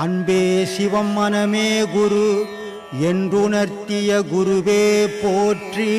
அன்பே சிவம் மனமே குரு என்றுணர்த்திய குருவே போற்றி.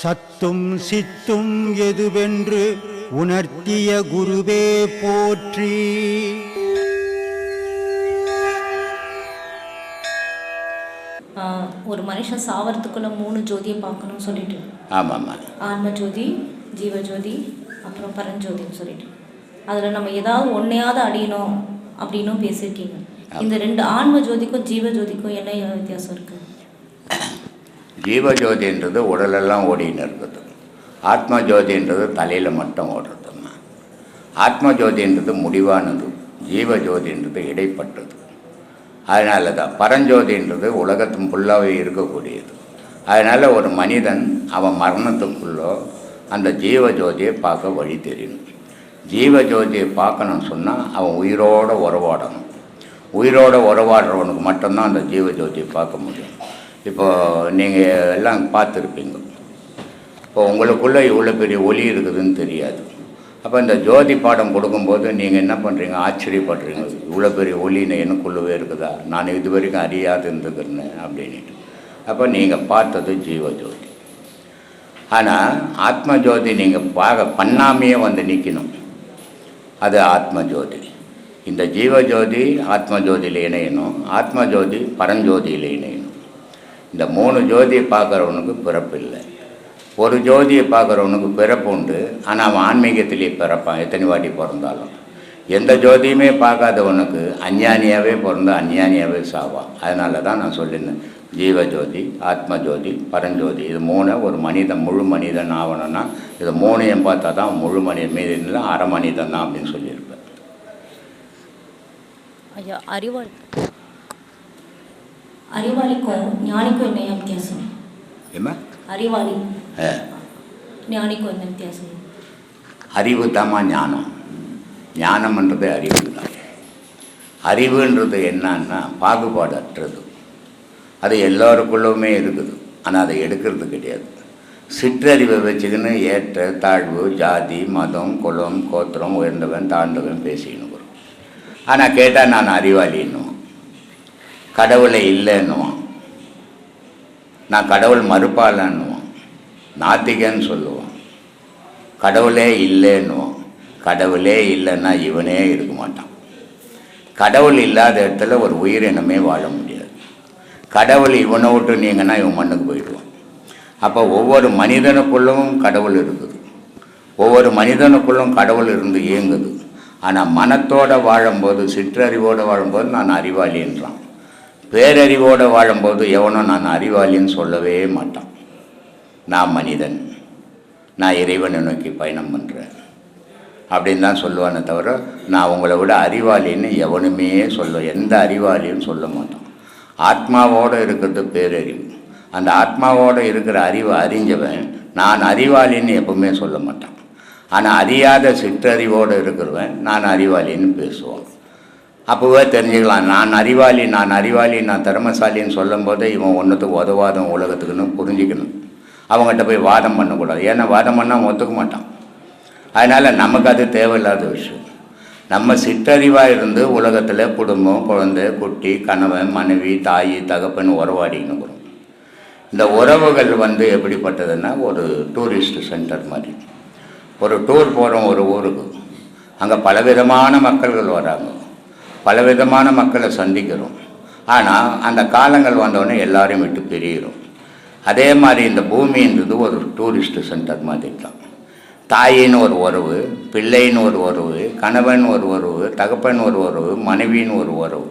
சத்தும் சித்தும் எதுவென்று உணர்த்திய குருவே போற்றி. ஒரு மனுஷன் சாவறதுக்குள்ள மூணு ஜோதியை பார்க்கணும்னு சொல்லிட்டு. ஆமாம்மா. ஆன்ம ஜோதி ஜீவ ஜோதி அப்புறம் பரஞ்சோதின்னு சொல்லிட்டு. அதில் நம்ம ஏதாவது ஒன்றையாவது அடையணும். அப்படின்னும் பேசியிருக்கீங்க. இந்த ரெண்டு ஆன்ம ஜோதிக்கும் ஜீவ ஜோதிக்கும் என்ன வித்தியாசம் இருக்கு? ஜீவஜோதின்றது உடலெல்லாம் ஓடின்னு இருக்குது. ஆத்ம ஜோதின்றது தலையில் மட்டும் ஓடுறதும்மா ஆத்ம ஜோதின்றது முடிவானது. ஜீவஜோதின்றது இடைப்பட்டது. அதனால தான் பரஞ்சோதின்றது உலகத்தின் ஃபுல்லாகவே இருக்கக்கூடியது. அதனால் ஒரு மனிதன் அவன் மரணத்துக்குள்ளோ அந்த ஜீவஜோதியை பார்க்க வழி தெரியணும் ஜீவஜோதியை பார்க்கணும்னு சொன்னால் அவன் உயிரோட உறவாடணும். உயிரோடு உறவாடுறவனுக்கு மட்டும்தான் அந்த ஜீவஜோதியை பார்க்க முடியும். இப்போ நீங்கள் எல்லாம் பார்த்துருப்பீங்க. இப்போ உங்களுக்குள்ளே இவ்வளோ பெரிய ஒலி இருக்குதுன்னு தெரியாது. அப்போ இந்த ஜோதி பாடம் கொடுக்கும்போது நீங்கள் என்ன பண்ணுறீங்க ஆச்சரியப்படுறீங்க. இவ்வளோ பெரிய ஒலின்னு எனக்குள்ளவே இருக்குதா? நான் இது வரைக்கும் அறியாது இருந்துக்கிறேன்னு அப்படின்ட்டு அப்போ நீங்கள் பார்த்தது ஜீவஜோதி. ஆனால் ஆத்ம ஜோதி நீங்கள் பார்க்க பண்ணாமையே வந்து நிற்கணும் அது ஆத்ம ஜோதி இந்த ஜீவஜோதி ஆத்ம ஜோதியில் இணையணும் ஆத்ம ஜோதி பரஞ்சோதியில் இணையணும் இந்த மூணு ஜோதியை பார்க்குறவனுக்கு பிறப்பு இல்லை ஒரு ஜோதியை பார்க்குறவனுக்கு பிறப்பு உண்டு ஆனால் அவன் ஆன்மீகத்திலேயே பிறப்பான் எத்தனை வாட்டி பிறந்தாலும். எந்த ஜோதியுமே பார்க்காதவனுக்கு அஞ்ஞானியாகவே பிறந்து அஞ்ஞானியாகவே சாவான். அதனால தான் நான் சொல்லியிருந்தேன் ஜீவஜோதி ஆத்ம ஜோதி பரஞ்சோதி. இது மூணு ஒரு மனிதன் முழு மனிதன் ஆகணும்னா இது மூணையும் பார்த்தா தான் முழு மனிதன் மீது இல்லை அரை மனிதன் தான் அப்படின்னு சொல்லியிருப்பேன் ஐயா அறிவாளி. அறிவாளிக்கும் ஞானிக்கும் என்ன வித்தியாசம்? ஏமா அறிவாளி. ஞானிக்கும் என்ன வித்தியாசம்? அறிவு தாம்மா ஞானம். ஞானம்ன்றது அறிவு தான் அறிவுன்றது என்னன்னா பாகுபாடு அற்றது அது எல்லோருக்குள்ளவுமே இருக்குது. ஆனால் அதை எடுக்கிறது கிடையாது. சிற்றறிவை வச்சுக்கின்னு ஏற்ற தாழ்வு ஜாதி மதம் குலம் கோத்திரம் உயர்ந்தவன் தாழ்ந்தவன் பேசிக்கணும் ஆனால் கேட்டால் நான் அறிவாளின்னுவான். கடவுளை இல்லைன்னுவான். நான் கடவுள் மறுப்பாளன்னுவான். நாத்திகன்னு சொல்லுவான். கடவுளே இல்லைன்னுவான். கடவுளே இல்லைன்னா இவனே இருக்க மாட்டான். கடவுள் இல்லாத இடத்துல ஒரு உயிரினமே வாழ முடியும் கடவுள் இவனை விட்டு நீங்கன்னா இவன் மண்ணுக்கு போயிடுவான். அப்போ ஒவ்வொரு மனிதனுக்குள்ளும் கடவுள் இருக்குது. ஒவ்வொரு மனிதனுக்குள்ளும் கடவுள் இருந்து இயங்குது. ஆனால் மனத்தோடு வாழும்போது சிற்றறிவோடு வாழும்போது நான் அறிவாளின்றான் பேரறிவோடு வாழும்போது எவனும் நான் அறிவாளின்னு சொல்லவே மாட்டான். நான் மனிதன். நான் இறைவனை நோக்கி பயணம் பண்ணுறேன் அப்படின்னு தான் சொல்லுவானே தவிர நான் உங்களை விட அறிவாளின்னு எவனுமே சொல்ல எந்த அறிவாளியும் சொல்ல மாட்டான். ஆத்மாவோடு இருக்கிறது பேரறிவு. அந்த ஆத்மாவோடு இருக்கிற அறிவை அறிஞ்சவன் நான் அறிவாளின்னு எப்பவுமே சொல்ல மாட்டான். ஆனால் அறியாத சிற்றறிவோடு இருக்கிறவன் நான் அறிவாளின்னு பேசுவான். அப்போவே தெரிஞ்சுக்கலாம் நான் அறிவாளி நான் அறிவாளி நான் திறமசாலின்னு சொல்லும் போது இவன் ஒன்றுத்துக்கு உதவாதம் உலகத்துக்குன்னு புரிஞ்சுக்கணும். அவங்ககிட்ட போய் வாதம் பண்ணக்கூடாது. ஏன்னா வாதம் பண்ணால் ஒத்துக்க மாட்டான். அதனால் நமக்கு அது தேவையில்லாத விஷயம். நம்ம சிற்றறிவாக இருந்து உலகத்தில் குடும்பம் குழந்தை குட்டி கணவன் மனைவி தாய் தகப்பன் உறவாடிக்கணும் இந்த உறவுகள் வந்து எப்படிப்பட்டதுன்னா ஒரு டூரிஸ்ட் சென்டர் மாதிரி. ஒரு டூர் போகிறோம் ஒரு ஊருக்கு. அங்கே பலவிதமான மக்கள்கள் வராங்க. பலவிதமான மக்களை சந்திக்கிறோம். ஆனால் அந்த காலங்கள் வந்தோடனே எல்லாரையும் விட்டு பிரியிறோம். அதே மாதிரி இந்த பூமின்றது ஒரு டூரிஸ்ட் சென்டர் மாதிரி தான். தாயின்னு ஒரு உறவு பிள்ளைன்னு ஒரு உறவு கணவன் ஒரு உறவு தகப்பன் ஒரு உறவு மனைவின்னு ஒரு உறவு.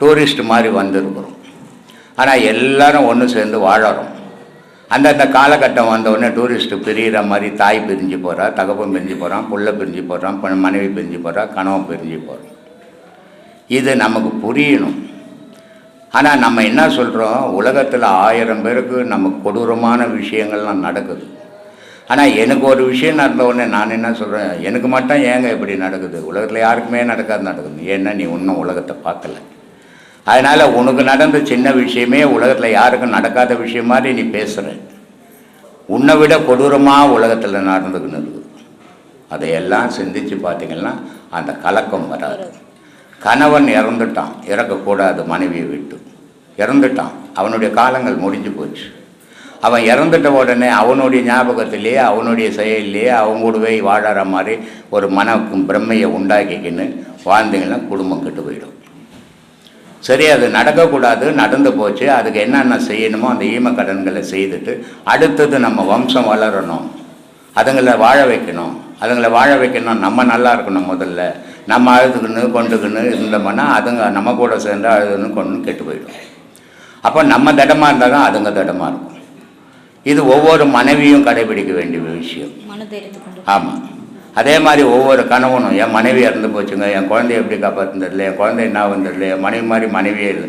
டூரிஸ்ட் மாதிரி வந்திருக்கிறோம். ஆனால் எல்லாரும் ஒன்று சேர்ந்து வாழறோம். அந்தந்த காலகட்டம் வந்தவுடனே டூரிஸ்ட்டு பிரிகிற மாதிரி தாய் பிரிஞ்சு போகிறா தகப்பன் பிரிஞ்சு போகிறான் புள்ள பிரிஞ்சு போகிறான் மனைவி பிரிஞ்சு போகிறா கணவன் பிரிஞ்சு போகிறான் இது நமக்கு புரியணும். ஆனால் நம்ம என்ன சொல்கிறோம் உலகத்தில் ஆயிரம் பேருக்கு நமக்கு கொடூரமான விஷயங்கள்லாம் நடக்குது. ஆனால் எனக்கு ஒரு விஷயம் நடந்த உடனே நான் என்ன சொல்கிறேன் எனக்கு மட்டும் ஏங்க இப்படி நடக்குது? உலகத்தில் யாருக்குமே நடக்காது நடக்குது. ஏன்னா நீ இன்னும் உலகத்தை பார்க்கல. அதனால் உனக்கு நடந்த சின்ன விஷயமே உலகத்தில் யாருக்கும் நடக்காத விஷயம் மாதிரி நீ பேசுகிற உன்னை விட கொடூரமாக உலகத்தில் நடந்துக்கின்னு இருக்குது அதையெல்லாம் சிந்திச்சு பார்த்தீங்கன்னா அந்த கலக்கம் வராது. கணவன் இறந்துட்டான். இறக்கக்கூடாது. மனைவியை விட்டு. இறந்துட்டான். அவனுடைய காலங்கள் முடிஞ்சு போச்சு. அவன் இறந்துட்ட உடனே அவனுடைய ஞாபகத்திலேயே அவனுடைய செயலிலேயே அவங்க கூடவே வாழற மாதிரி ஒரு மன பிரம்மையை உண்டாக்கிக்கின்னு வாழ்ந்தீங்கன்னா குடும்பம் கெட்டு போயிடும். சரி அது நடக்கக்கூடாது நடந்து போச்சு அதுக்கு என்னென்ன செய்யணுமோ அந்த ஈம கடன்களை செய்துட்டு அடுத்தது நம்ம வம்சம் வளரணும். அதுங்களை வாழ வைக்கணும். அதுங்களை வாழ வைக்கணும் நம்ம நல்லா இருக்கணும் முதல்ல. நம்ம அழுதுக்குன்னு கொண்டுக்குன்னு இருந்தோம்னா அதுங்க நம்ம கூட சேர்ந்து அழுதுன்னு கொண்டு கெட்டு போயிடும். அப்போ நம்ம திடமாக இருந்தால் தான் அதுங்க திடமாக இருக்கும். இது ஒவ்வொரு மனைவியும் கடைபிடிக்க வேண்டிய விஷயம். ஆமாம் அதே மாதிரி ஒவ்வொரு கணவனும் என் மனைவி இறந்து போச்சுங்க என் குழந்தைய எப்படி காப்பாற்றுன்னு தெரியல என் குழந்தை என்ன தெரியல என் மனைவி மாதிரி மனைவியே இல்லை.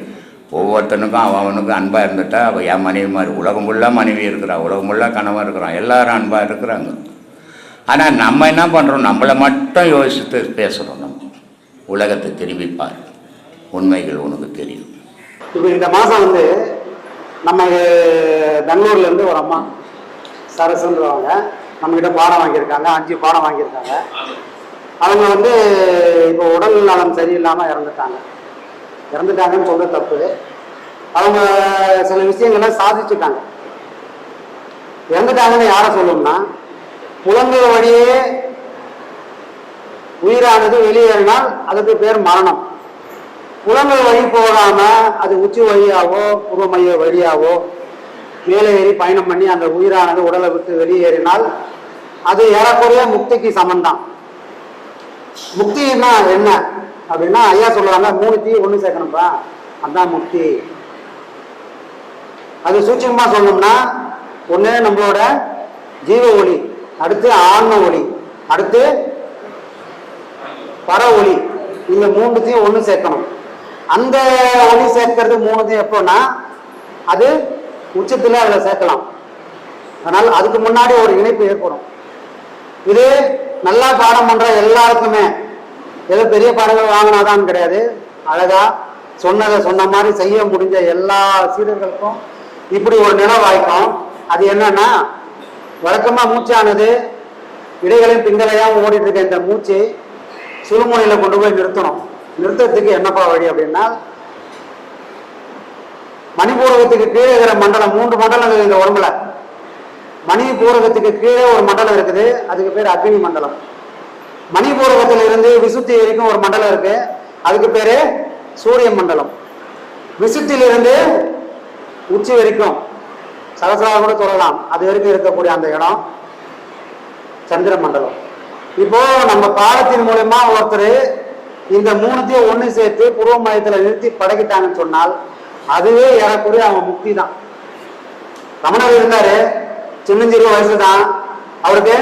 ஒவ்வொருத்தனுக்கும் அவன் அவனுக்கும் அன்பாக இருந்துட்டா அவள் என் மனைவி மாதிரி உலகம் ஃபுல்லாக மனைவி இருக்கிறா உலகம் ஃபுல்லாக கணவன் இருக்கிறான் எல்லாரும் அன்பாக இருக்கிறாங்க. ஆனால் நம்ம என்ன பண்ணுறோம் நம்மளை மட்டும் யோசித்து பேசுகிறோம் நம்ம. உலகத்தை திரும்பி பார். உண்மைகள் உனக்கு தெரியும். இப்போ இந்த மாதம் வந்து நம்ம பெங்களூர்லேருந்து ஒரு அம்மா சரசுன்றவங்க நம்மகிட்ட பாடம் வாங்கியிருக்காங்க அஞ்சு பாடம் வாங்கியிருக்காங்க. அவங்க வந்து இப்போ உடல் நலம் சரியில்லாமல் இறந்துட்டாங்க. இறந்துட்டாங்கன்னு சொல்ல தப்பு. அவங்க சில விஷயங்களை சாதிச்சுட்டாங்க. இறந்துட்டாங்கன்னு யாரை சொல்லணும்னா புலங்கள் வழியே உயிரானது வெளியேறினால் அதுக்கு பேர் மரணம். புலங்கள் வழி போகாம அது உச்சி வழியாவோ பூர்வ மைய வழியாவோ மேலே ஏறி பயணம் பண்ணி அந்த உயிரானது உடலை விட்டு வெளியேறினால் அது ஏறக்குறைய முக்திக்கு சமந்தான் முக்தின்னா என்ன? அப்படின்னா ஐயா சொல்லுவாங்க மூணு தீ ஒன்று சேர்க்கணும்ப்பா. அதுதான் முக்தி. அது சூட்சமா சொல்லணும்னா ஒன்று நம்மளோட ஜீவ ஒளி அடுத்து ஆன்ம ஒளி அடுத்து பர ஒளி. இந்த மூணுத்தையும் ஒன்று சேர்க்கணும். அந்த ஒளி சேர்க்கறது மூணு எப்போன்னா அது உச்சத்தில் அதில் சேர்க்கலாம். அதனால் அதுக்கு முன்னாடி ஒரு இணைப்பு ஏற்படும். இது நல்லா பாடம் பண்ற எல்லாருக்குமே ஏதோ பெரிய பாடங்கள் வாங்கினாதான் கிடையாது. அழகா சொன்னதை சொன்ன மாதிரி செய்ய முடிஞ்ச எல்லா சீடர்களுக்கும் இப்படி ஒரு நினைவாய்க்கும் அது என்னன்னா வழக்கமா மூச்சானது இடைகளையும் பிங்களையும் ஓடிட்டு இருக்க இந்த மூச்சு சுழுமுனையில கொண்டு போய் நிறுத்தணும். நிறுத்தத்துக்கு என்னப்பா வழி அப்படின்னா மணிபூரகத்துக்கு கீழே இருக்கிற மண்டலம் மூன்று மண்டலம் இருக்குது இந்த உடம்புல. மணிபூரகத்துக்கு கீழே ஒரு மண்டலம் இருக்குது அதுக்கு பேர் அக்னி மண்டலம். மணிபூரகத்துல இருந்து விசுத்தி வரைக்கும் ஒரு மண்டலம் இருக்கு அதுக்கு பேரு சூரிய மண்டலம். விசுத்திலிருந்து உச்சி வரைக்கும் சகசிராக கூட சொல்லலாம் அது வரைக்கும் இருக்கக்கூடிய அந்த இடம் சந்திர மண்டலம் இப்போ நம்ம பாலத்தின் மூலயமா ஒருத்தர் இந்த மூணுத்தையும் ஒண்ணு சேர்த்து பூர்வ மையத்துல நிறுத்தி பழகிட்டாங்கன்னு சொன்னால் அதுவே ஏறக்குறைய அவன் முக்தி தான் ரமணர் இருந்தாரு. சின்னஞ்சிறு வயசு தான் அவருக்கு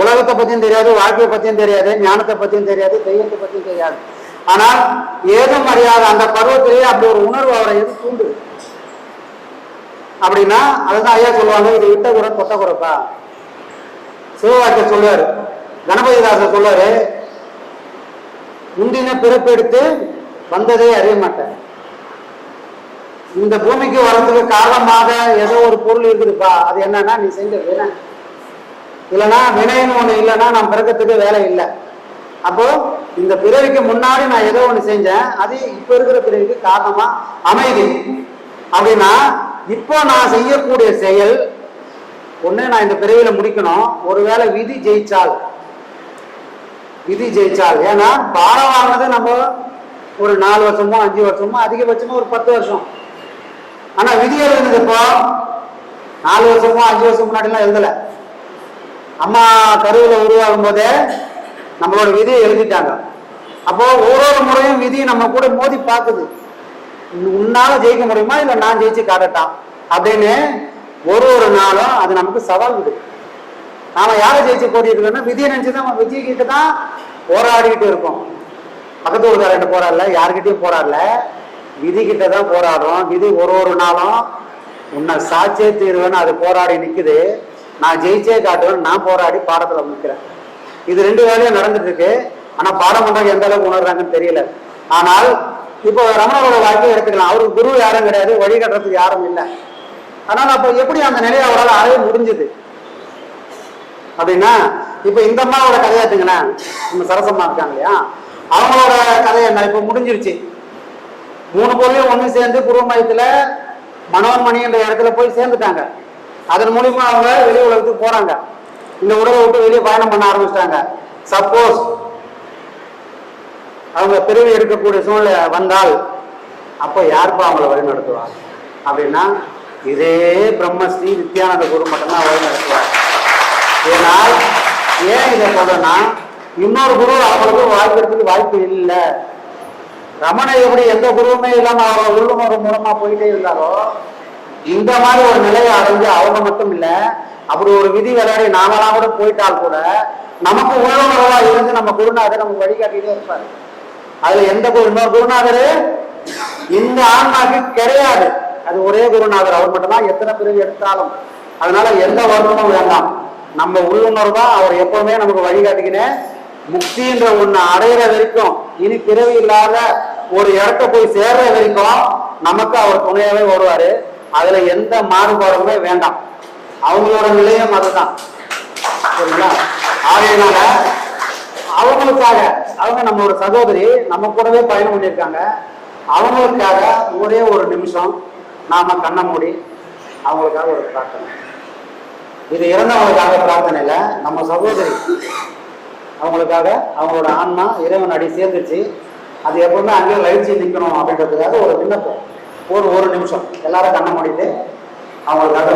உலகத்தை பத்தியும் தெரியாது வாழ்க்கையை பத்தியும் தெரியாது ஞானத்தை பத்தியும் தெரியாது தெய்வத்தை பத்தியும் தெரியாது. ஆனால் ஏதும் அறியாத அந்த பருவத்திலேயே அப்படி ஒரு உணர்வு அவரை எது தூண்டுது. அப்படின்னா அதுதான் ஐயா சொல்லுவாங்க இது விட்ட குறை தொட்ட குறைப்பா? சிவவாக்கிய சொல்லுவாரு கணபதிதாசர் சொல்லுவாரு முந்தின பிறப்பெடுத்து வந்ததே அறிய மாட்டேன். இந்த பூமிக்கு வரதுக்கு காரணமாக ஏதோ ஒரு பொருள் இருக்குதுப்பா. அது என்னன்னா நீ செஞ்ச வினை. இல்லைன்னா வினைன்னு ஒண்ணு இல்லைன்னா நான் பிறக்கிறதுக்கு வேலை இல்லை. அப்போ இந்த பிறவிக்கு முன்னாடி நான் ஏதோ ஒண்ணு செஞ்சேன். அது இப்ப இருக்கிற பிறவிக்கு காரணமா அமைதி. அப்படின்னா இப்போ நான் செய்யக்கூடிய செயல் ஒண்ணு நான் இந்த பிறவியில முடிக்கணும். ஒருவேளை விதி ஜெயிச்சால் விதி ஜெயிச்சால். ஏன்னா பாடம் வாங்கினது நம்ம ஒரு நாலு வருஷமோ அஞ்சு வருஷமோ அதிகபட்சமோ ஒரு பத்து வருஷம். ஆனா விதி எழுதுனது இப்போ. நாலு வருஷமோ அஞ்சு வருஷம் முன்னாடிலாம் எழுதல. அம்மா கருவில உருவாகும் போதே நம்மளோட விதியை எழுதிட்டாங்க. அப்போ ஒரு ஒரு முறையும் விதி நம்ம கூட மோதி பார்க்குது. உன்னால ஜெயிக்க முடியுமா? இல்ல நான் ஜெயிச்சு காட்டட்டான் அப்படின்னு ஒரு ஒரு நாளும் அது நமக்கு சவால் விடுது நாம யாரை ஜெயிச்சு போட்டிருக்கோம்னா விதியை நினைச்சுதான் நம்ம விஜய் கிட்ட தான் போராடிக்கிட்டு இருக்கோம். பக்கத்து ஊருக்காரர்கிட்ட போராடல யாருக்கிட்டையும் போராடல விதி கிட்ட தான் போராடுறோம். விதி ஒரு ஒரு நாளும் உன்னை சாட்சியே தீர்வேன்னு அது போராடி நிக்குது. நான் ஜெயிச்சே காட்டுவேன் நான் போராடி பாடத்துல நிற்கிறேன் இது ரெண்டு வேலையும் நடந்துட்டு இருக்கு ஆனா பாடம் பண்றவங்க எந்த அளவுக்கு உணர்றாங்கன்னு தெரியல. ஆனால் இப்போ ரமணரோட வாழ்க்கையை எடுத்துக்கலாம். அவருக்கு குரு யாரும் கிடையாது வழிகாட்டுறதுக்கு யாரும் இல்லை. ஆனால் அப்போ எப்படி அந்த நிலையை அவரால் அடைய முடிஞ்சது? அப்படின்னா இப்ப இந்த அம்மாவோட கதையாத்துங்களேன் நம்ம சரசம்மா இருக்காங்க இல்லையா? அவங்களோட கதை என்ன? இப்போ முடிஞ்சிருச்சு. மூணு பொருளையும் ஒன்று சேர்ந்து குருவ மையத்தில் மனோன்மணி என்ற இடத்துல போய் சேர்ந்துட்டாங்க. அதன் மூலியமா அவங்க வெளி உலகத்துக்கு போறாங்க. இந்த உடலை விட்டு வெளியே பயணம் பண்ண ஆரம்பிச்சிட்டாங்க. சப்போஸ் அவங்க பிரிவு எடுக்கக்கூடிய சூழ்நிலை வந்தால் அப்போ யாருப்பா அவங்கள வழி நடத்துவார் அப்படின்னா இதே பிரம்மஸ்ரீ நித்யானந்த குரு மட்டும்தான் வழி இதனால் ஏன் இதை சொல்றேன்னா இன்னொரு குரு அவருக்கு வாழ்க்கிறதுக்கு வாய்ப்பு இல்லை. ரமண எப்படி எந்த குருவுமே இல்லாம அவங்க உள்ளுணர்வு மூலமா போயிட்டே இருந்தாரோ இந்த மாதிரி ஒரு நிலையை அடைஞ்சு அவங்க மட்டும் இல்ல அப்படி ஒரு விதி விளையாடி நாமெல்லாம் கூட போயிட்டால் கூட நமக்கு உள்ளுணர்வா இருந்து நம்ம குருநாதர் நமக்கு வழிகாட்டிட்டே இருப்பாரு. அதுல எந்த குரு இன்னொரு குருநாதர்? இந்த ஆன்மாக்கு கிடையாது. அது ஒரே குருநாதர் அவர் மட்டும்தான் எத்தனை பிறகு எடுத்தாலும். அதனால எந்த வருத்தமும் வேண்டாம். நம்ம உள்ளுணர்வு தான் அவர் எப்பவுமே நமக்கு வழிகாட்டிக்கினே முக்தின்ற ஒண்ணு அடையிற வரைக்கும் இனி பிறவி இல்லாத ஒரு இடத்த போய் சேர்ற வரைக்கும் நமக்கு அவர் துணையாவே வருவாரு. அதுல எந்த மாறுபாடுமே வேண்டாம். அவங்களோட நிலையம் அதுதான். சரிங்களா? ஆகையினால அவங்களுக்காக அவங்க நம்மளோட சகோதரி நம்ம கூடவே பயணம் பண்ணியிருக்காங்க. அவங்களுக்காக ஒரே ஒரு நிமிஷம் நாம கண்ண மூடி அவங்களுக்காக ஒரு பிரார்த்தனை. இது இறந்தவங்களுக்காக பிரார்த்தனை இல்லை நம்ம சகோதரி அவங்களுக்காக அவங்களோட ஆன்மா இறைவன் அடி சேர்ந்துச்சு அது எப்பவுமே அங்கேயே லயிச்சு நிற்கணும் அப்படின்றதுக்காக ஒரு விண்ணப்பம். ஒரு ஒரு நிமிஷம். எல்லாரும் கண்ணை மூடிட்டு அவங்களுக்காக